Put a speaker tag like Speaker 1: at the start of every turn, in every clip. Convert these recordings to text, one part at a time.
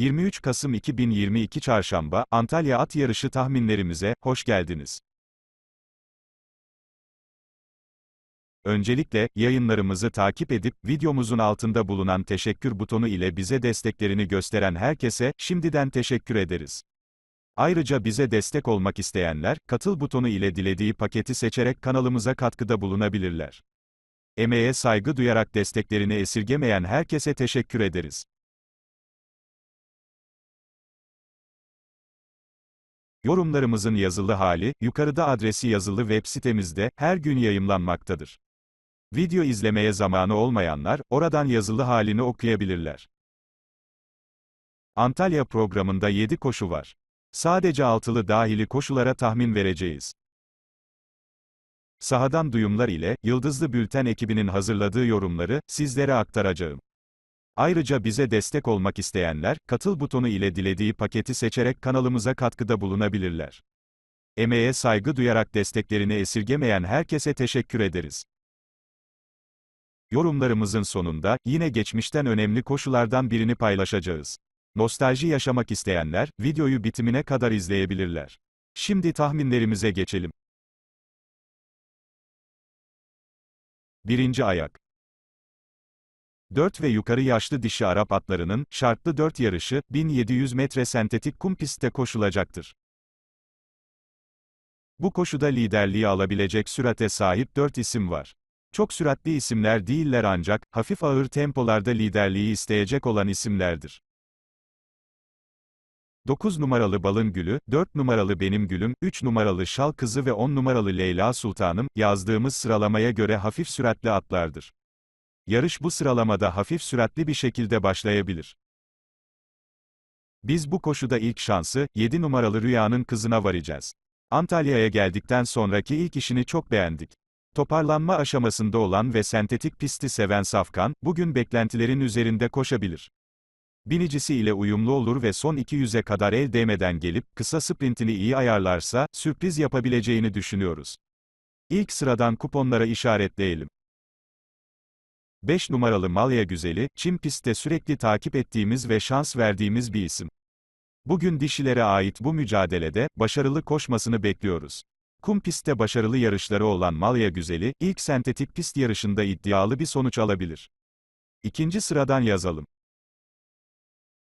Speaker 1: 23 Kasım 2022 Çarşamba, Antalya At Yarışı tahminlerimize, hoş geldiniz. Öncelikle, yayınlarımızı takip edip, videomuzun altında bulunan teşekkür butonu ile bize desteklerini gösteren herkese, şimdiden teşekkür ederiz. Ayrıca bize destek olmak isteyenler, katıl butonu ile dilediği paketi seçerek kanalımıza katkıda bulunabilirler. Emeğe saygı duyarak desteklerini esirgemeyen herkese teşekkür ederiz. Yorumlarımızın yazılı hali, yukarıda adresi yazılı web sitemizde, her gün yayımlanmaktadır. Video izlemeye zamanı olmayanlar, oradan yazılı halini okuyabilirler. Antalya programında 7 koşu var. Sadece altılı dahili koşulara tahmin vereceğiz. Sahadan duyumlar ile, Yıldızlı Bülten ekibinin hazırladığı yorumları, sizlere aktaracağım. Ayrıca bize destek olmak isteyenler, katıl butonu ile dilediği paketi seçerek kanalımıza katkıda bulunabilirler. Emeğe saygı duyarak desteklerini esirgemeyen herkese teşekkür ederiz. Yorumlarımızın sonunda, yine geçmişten önemli koşulardan birini paylaşacağız. Nostalji yaşamak isteyenler, videoyu bitimine kadar izleyebilirler. Şimdi tahminlerimize geçelim. Birinci ayak. 4 ve yukarı yaşlı dişi Arap atlarının, şartlı 4 yarışı, 1700 metre sentetik kum pistte koşulacaktır. Bu koşuda liderliği alabilecek sürate sahip 4 isim var. Çok süratli isimler değiller ancak, hafif ağır tempolarda liderliği isteyecek olan isimlerdir. 9 numaralı Balın Gülü, 4 numaralı Benim Gülüm, 3 numaralı Şal Kızı ve 10 numaralı Leyla Sultanım, yazdığımız sıralamaya göre hafif süratli atlardır. Yarış bu sıralamada hafif süratli bir şekilde başlayabilir. Biz bu koşuda ilk şansı, 7 numaralı Rüya'nın kızına varacağız. Antalya'ya geldikten sonraki ilk işini çok beğendik. Toparlanma aşamasında olan ve sentetik pisti seven Safkan, bugün beklentilerin üzerinde koşabilir. Binicisi ile uyumlu olur ve son 200'e kadar el değmeden gelip, kısa sprintini iyi ayarlarsa, sürpriz yapabileceğini düşünüyoruz. İlk sıradan kuponlara işaretleyelim. 5 numaralı Malya Güzeli, Çim pistte sürekli takip ettiğimiz ve şans verdiğimiz bir isim. Bugün dişilere ait bu mücadelede, başarılı koşmasını bekliyoruz. Kum pistte başarılı yarışları olan Malya Güzeli, ilk sentetik pist yarışında iddialı bir sonuç alabilir. İkinci sıradan yazalım.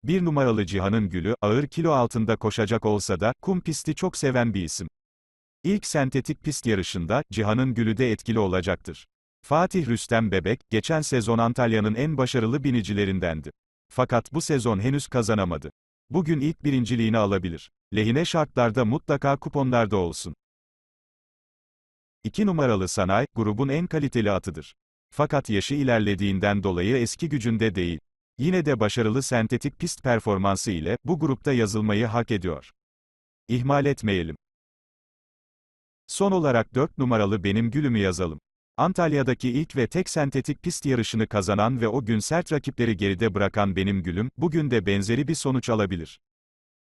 Speaker 1: Bir numaralı Cihan'ın Gülü, ağır kilo altında koşacak olsa da, kum pisti çok seven bir isim. İlk sentetik pist yarışında, Cihan'ın Gülü de etkili olacaktır. Fatih Rüstem Bebek, geçen sezon Antalya'nın en başarılı binicilerindendi. Fakat bu sezon henüz kazanamadı. Bugün ilk birinciliğini alabilir. Lehine şartlarda mutlaka kuponlarda olsun. 2 numaralı Sanay, grubun en kaliteli atıdır. Fakat yaşı ilerlediğinden dolayı eski gücünde değil. Yine de başarılı sentetik pist performansı ile, bu grupta yazılmayı hak ediyor. İhmal etmeyelim. Son olarak 4 numaralı Benim Gülümü yazalım. Antalya'daki ilk ve tek sentetik pist yarışını kazanan ve o gün sert rakipleri geride bırakan Benim Gülüm, bugün de benzeri bir sonuç alabilir.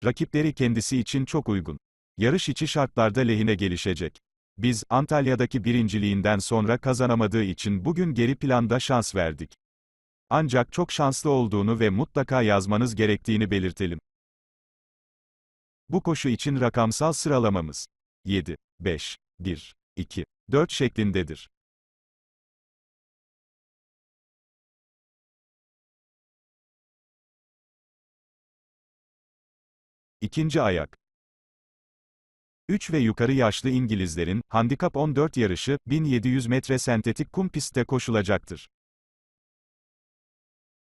Speaker 1: Rakipleri kendisi için çok uygun. Yarış içi şartlarda lehine gelişecek. Biz, Antalya'daki birinciliğinden sonra kazanamadığı için bugün geri planda şans verdik. Ancak çok şanslı olduğunu ve mutlaka yazmanız gerektiğini belirtelim. Bu koşu için rakamsal sıralamamız 7, 5, 1, 2, 4 şeklindedir. İkinci ayak 3 ve yukarı yaşlı İngilizlerin, handikap 14 yarışı, 1700 metre sentetik kum pistte koşulacaktır.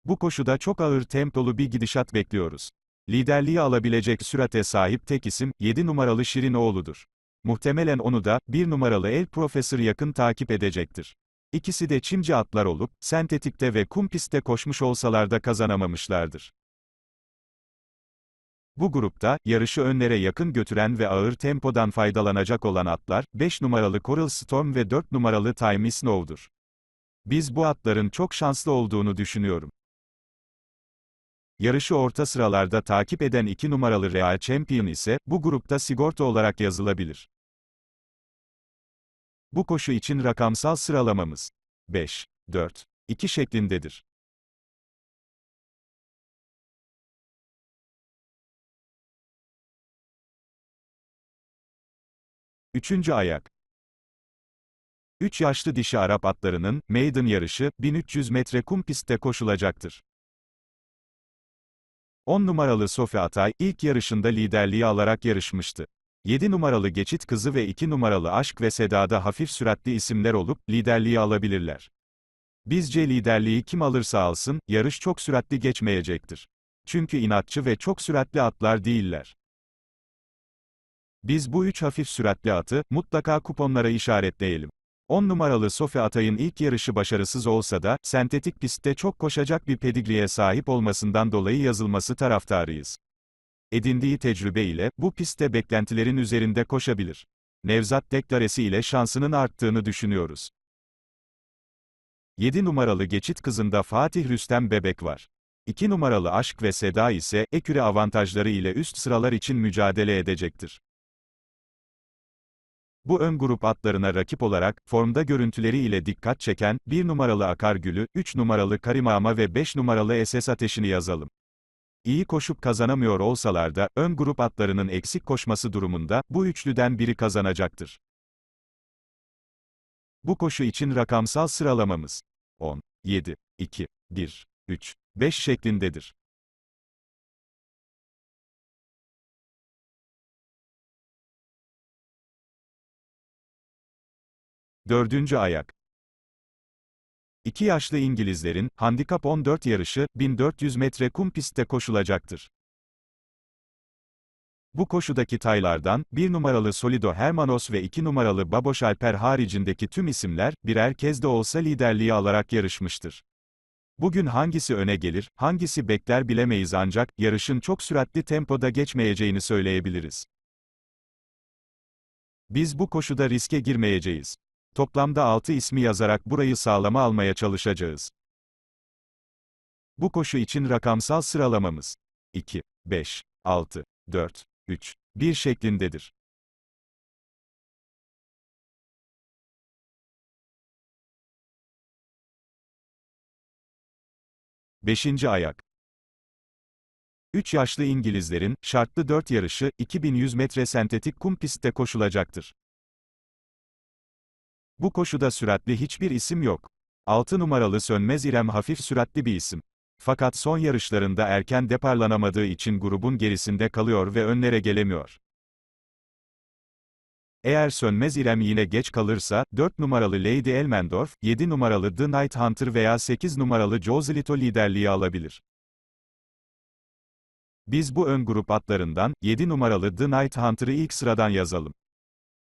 Speaker 1: Bu koşuda çok ağır tempolu bir gidişat bekliyoruz. Liderliği alabilecek sürate sahip tek isim, 7 numaralı Şirinoğlu'dur. Muhtemelen onu da, 1 numaralı El Profesör yakın takip edecektir. İkisi de çimci atlar olup, sentetikte ve kum pistte koşmuş olsalar da kazanamamışlardır. Bu grupta, yarışı önlere yakın götüren ve ağır tempodan faydalanacak olan atlar, 5 numaralı Coral Storm ve 4 numaralı Time Snow'dur. Biz bu atların çok şanslı olduğunu düşünüyorum. Yarışı orta sıralarda takip eden 2 numaralı Real Champion ise, bu grupta sigorta olarak yazılabilir. Bu koşu için rakamsal sıralamamız 5, 4, 2 şeklindedir. Üçüncü ayak. 3 yaşlı dişi Arap atlarının, maiden yarışı, 1300 metre kum pistte koşulacaktır. 10 numaralı Sofi Atay, ilk yarışında liderliği alarak yarışmıştı. 7 numaralı Geçit Kızı ve 2 numaralı Aşk ve Seda'da hafif süratli isimler olup, liderliği alabilirler. Bizce liderliği kim alırsa alsın, yarış çok süratli geçmeyecektir. Çünkü inatçı ve çok süratli atlar değiller. Biz bu üç hafif süratli atı, mutlaka kuponlara işaretleyelim. 10 numaralı Sofi Atay'ın ilk yarışı başarısız olsa da, sentetik pistte çok koşacak bir pedigriye sahip olmasından dolayı yazılması taraftarıyız. Edindiği tecrübe ile, bu pistte beklentilerin üzerinde koşabilir. Nevzat deklaresi ile şansının arttığını düşünüyoruz. 7 numaralı geçit kızında Fatih Rüstem Bebek var. 2 numaralı Aşk ve Seda ise, eküre avantajları ile üst sıralar için mücadele edecektir. Bu ön grup atlarına rakip olarak, formda görüntüleri ile dikkat çeken, 1 numaralı Akargül'ü, 3 numaralı Karimama ve 5 numaralı SS Ateşi'ni yazalım. İyi koşup kazanamıyor olsalar da, ön grup atlarının eksik koşması durumunda, bu üçlüden biri kazanacaktır. Bu koşu için rakamsal sıralamamız 10, 7, 2, 1, 3, 5 şeklindedir. Dördüncü ayak. İki yaşlı İngilizlerin, handikap 14 yarışı, 1400 metre kum pistte koşulacaktır. Bu koşudaki taylardan, 1 numaralı Solido Hermanos ve 2 numaralı Baboş Alper haricindeki tüm isimler, birer kez de olsa liderliği alarak yarışmıştır. Bugün hangisi öne gelir, hangisi bekler bilemeyiz ancak, yarışın çok süratli tempoda geçmeyeceğini söyleyebiliriz. Biz bu koşuda riske girmeyeceğiz. Toplamda 6 ismi yazarak burayı sağlama almaya çalışacağız. Bu koşu için rakamsal sıralamamız 2, 5, 6, 4, 3, 1 şeklindedir. Beşinci ayak. 3 yaşlı İngilizlerin, şartlı 4 yarışı, 2100 metre sentetik kum pistte koşulacaktır. Bu koşuda süratli hiçbir isim yok. 6 numaralı Sönmez İrem hafif süratli bir isim. Fakat son yarışlarında erken deparlanamadığı için grubun gerisinde kalıyor ve önlere gelemiyor. Eğer Sönmez İrem yine geç kalırsa, 4 numaralı Lady Elmendorf, 7 numaralı The Night Hunter veya 8 numaralı Joselito liderliği alabilir. Biz bu ön grup atlarından, 7 numaralı The Night Hunter'ı ilk sıradan yazalım.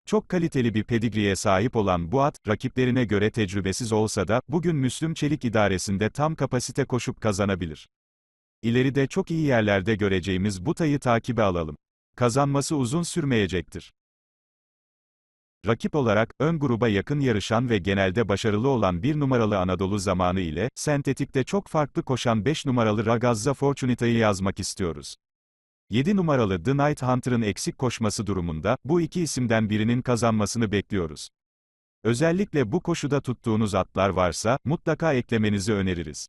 Speaker 1: Çok kaliteli bir pedigriye sahip olan bu at, rakiplerine göre tecrübesiz olsa da, bugün Müslüm Çelik idaresinde tam kapasite koşup kazanabilir. İleride çok iyi yerlerde göreceğimiz bu tayı takibe alalım. Kazanması uzun sürmeyecektir. Rakip olarak, ön gruba yakın yarışan ve genelde başarılı olan bir numaralı Anadolu zamanı ile, sentetikte çok farklı koşan 5 numaralı Ragazza Fortunita'yı yazmak istiyoruz. 7 numaralı The Night Hunter'ın eksik koşması durumunda, bu iki isimden birinin kazanmasını bekliyoruz. Özellikle bu koşuda tuttuğunuz atlar varsa, mutlaka eklemenizi öneririz.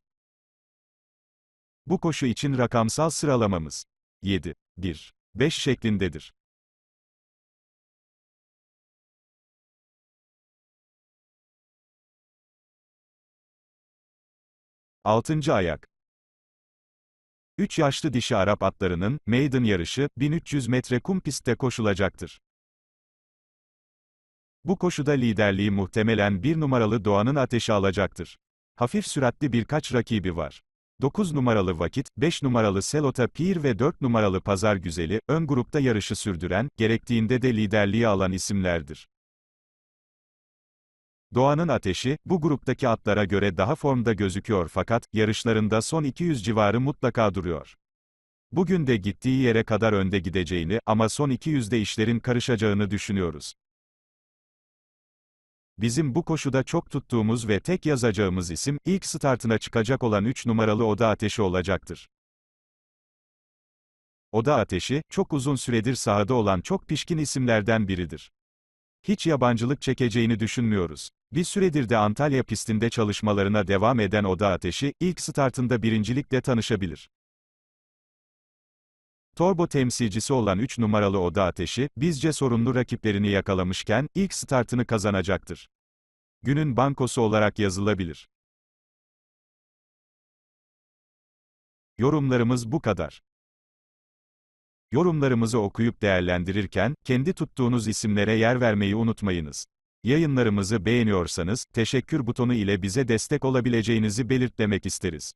Speaker 1: Bu koşu için rakamsal sıralamamız 7, 1, 5 şeklindedir. Altıncı ayak. 3 yaşlı dişi Arap atlarının, maiden yarışı, 1300 metre kum pistte koşulacaktır. Bu koşuda liderliği muhtemelen bir numaralı Doğan'ın ateşi alacaktır. Hafif süratli birkaç rakibi var. 9 numaralı Vakit, 5 numaralı Selota Pir ve 4 numaralı Pazar Güzeli, ön grupta yarışı sürdüren, gerektiğinde de liderliği alan isimlerdir. Doğan'ın ateşi, bu gruptaki atlara göre daha formda gözüküyor fakat, yarışlarında son 200 civarı mutlaka duruyor. Bugün de gittiği yere kadar önde gideceğini ama son 200'de işlerin karışacağını düşünüyoruz. Bizim bu koşuda çok tuttuğumuz ve tek yazacağımız isim, ilk startına çıkacak olan 3 numaralı Oda Ateşi olacaktır. Oda Ateşi, çok uzun süredir sahada olan çok pişkin isimlerden biridir. Hiç yabancılık çekeceğini düşünmüyoruz. Bir süredir de Antalya pistinde çalışmalarına devam eden Oda Ateşi, ilk startında birincilikle tanışabilir. Torbo temsilcisi olan 3 numaralı Oda Ateşi, bizce sorunlu rakiplerini yakalamışken, ilk startını kazanacaktır. Günün bankosu olarak yazılabilir. Yorumlarımız bu kadar. Yorumlarımızı okuyup değerlendirirken, kendi tuttuğunuz isimlere yer vermeyi unutmayınız. Yayınlarımızı beğeniyorsanız, teşekkür butonu ile bize destek olabileceğinizi belirtmek isteriz.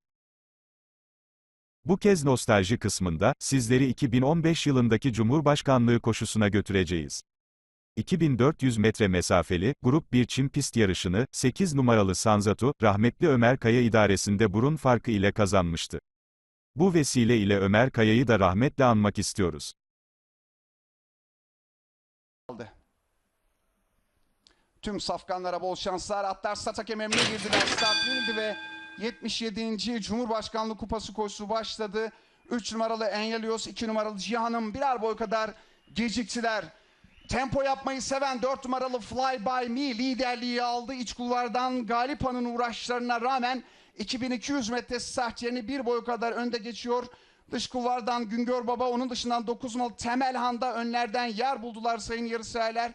Speaker 1: Bu kez nostalji kısmında, sizleri 2015 yılındaki Cumhurbaşkanlığı koşusuna götüreceğiz. 2400 metre mesafeli, Grup 1 çim pist yarışını, 8 numaralı Sanzatu, rahmetli Ömer Kaya idaresinde burun farkı ile kazanmıştı. Bu vesile ile Ömer Kaya'yı da rahmetle anmak istiyoruz.
Speaker 2: aldı. Tüm safkanlara bol şanslar. Atlar stat hakemine girdiler. Start verildi ve 77. Cumhurbaşkanlığı Kupası koşusu başladı. 3 numaralı Enyelios, 2 numaralı Cihan'ım birer boy kadar geciktiler. Tempo yapmayı seven 4 numaralı Fly By Me liderliği aldı. İç kulvardan Galipa'nın uğraşlarına rağmen 2200 metre sertçerini bir boy kadar önde geçiyor. Dış kulvardan Güngör Baba, onun dışından 9 numaralı Temelhan'da önlerden yer buldular sayın yarışseverler.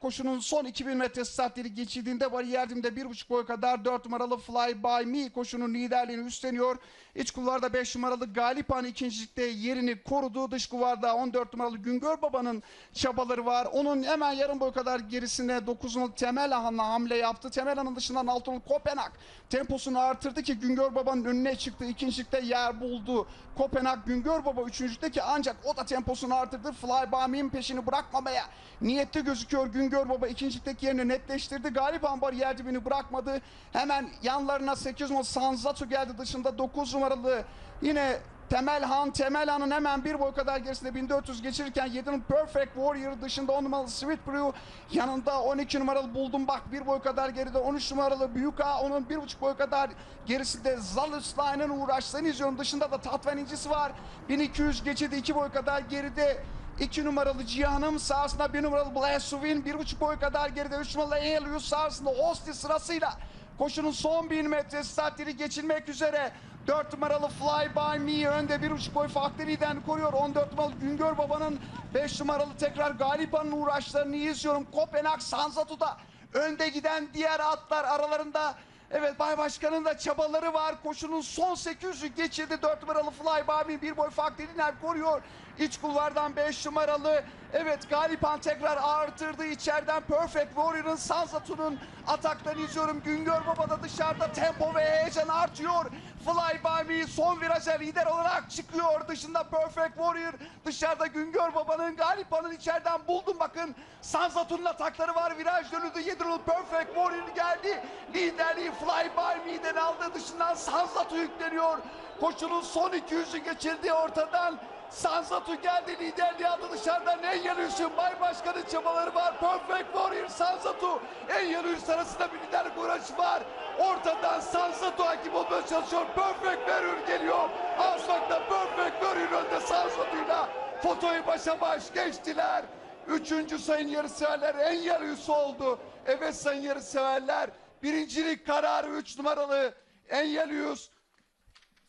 Speaker 2: Koşunun son 2000 metre startleri geçildiğinde bariyer dimde 1,5 boy kadar 4 numaralı Fly By Me koşunun liderliğini üstleniyor. İç kulvarda 5 numaralı Galipan ikincilikte yerini korudu. Dış kulvarda 14 numaralı Güngör Baba'nın çabaları var. Onun hemen yarım boy kadar gerisine 9 numaralı Temel Ahan'la hamle yaptı. Temel Ahan'ın dışından 6 numaralı Kopenhag temposunu artırdı ki Güngör Baba'nın önüne çıktı. İkincilikte yer buldu. Kopenhag Güngör Baba üçüncülükte ki ancak o da temposunu artırdı. Fly By Me'nin peşini bırakmamaya niyetli gözüküyor. Güngör Baba ikincilikteki yerini netleştirdi. Galip Ambar yer dibini bırakmadı. Hemen yanlarına 8 numaralı Sanzatu geldi dışında. 9 numaralı yine Temelhan, Temelhan'ın hemen bir boy kadar gerisinde 1400 geçirirken 7'nin Perfect Warrior dışında 10 numaralı Sweet Brew. Yanında 12 numaralı Buldum Bak bir boy kadar geride 13 numaralı Büyük Ağa onun bir buçuk boy kadar gerisinde Zalısline'ın uğraşlarını izliyorum. Dışında da Tatvan incisi var 1200 geçidi 2 boy kadar geride 2 numaralı Cihan'ım sahasında 1 numaralı Blasuvin 1,5 boy kadar geride. 3 numaralı Elius sahasında Osti sırasıyla koşunun son 1000 metre startleri geçilmek üzere. 4 numaralı Fly By Me önde 1,5 boy farklı liderini koruyor 14 numaralı Güngör Baba'nın 5 numaralı tekrar Galipa'nın uğraşlarını izliyorum. Kopenhag Sanzatu'da önde giden diğer atlar aralarında Evet Bay Başkan'ın da çabaları var. Koşunun son 800'ü geçirdi. 4 numaralı Fly Barbie bir boy fark Deliler koruyor. İç kulvardan 5 numaralı. Evet Galipan tekrar artırdı. İçeriden Perfect Warrior'ın Sanzatu'nun ataklarını izliyorum. Güngör Baba da dışarıda tempo ve heyecan artıyor. Fly By Me son viraja lider olarak çıkıyor. Dışında Perfect Warrior. Dışarıda Güngör Baba'nın Galipan'ın içeriden buldum bakın. Sanzatu'nun atakları var. Viraj dönüldü. Yedril Perfect Warrior geldi. Liderliği Fly By Me'den aldı. Dışından Sanzatu yükleniyor. Koşunun son 200'ü geçildi ortadan. Sanzatu geldi liderliği aldı dışarıdan en yanıyorsun. Bay Başkan'ın çabaları var. Perfect Warrior Sanzatu. En yanıyorsun arasında bir liderlik uğraşı var. Ortadan Sanzatu hakim olmaya çalışıyor. Perfect Warrior geliyor. Asfak'ta Perfect Warrior önde Sanzatu'yla. Fotoyu başa baş geçtiler. Üçüncü sayın yarışseverler en yarısı oldu. Evet sayın yarışseverler. Birincilik kararı 3 numaralı Enyelius.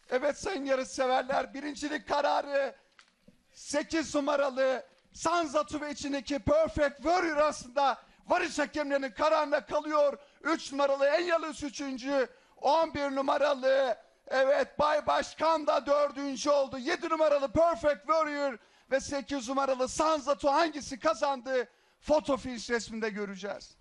Speaker 2: Evet sayın yarışseverler birincilik kararı 8 numaralı Sanzatu ve içindeki Perfect Warrior aslında varış hakemlerinin kararına kalıyor. 3 numaralı Enyelius 3. 11 numaralı evet Bay Başkan da 4. oldu. 7 numaralı Perfect Warrior ve 8 numaralı Sanzatu hangisi kazandı? Foto finish resminde göreceğiz.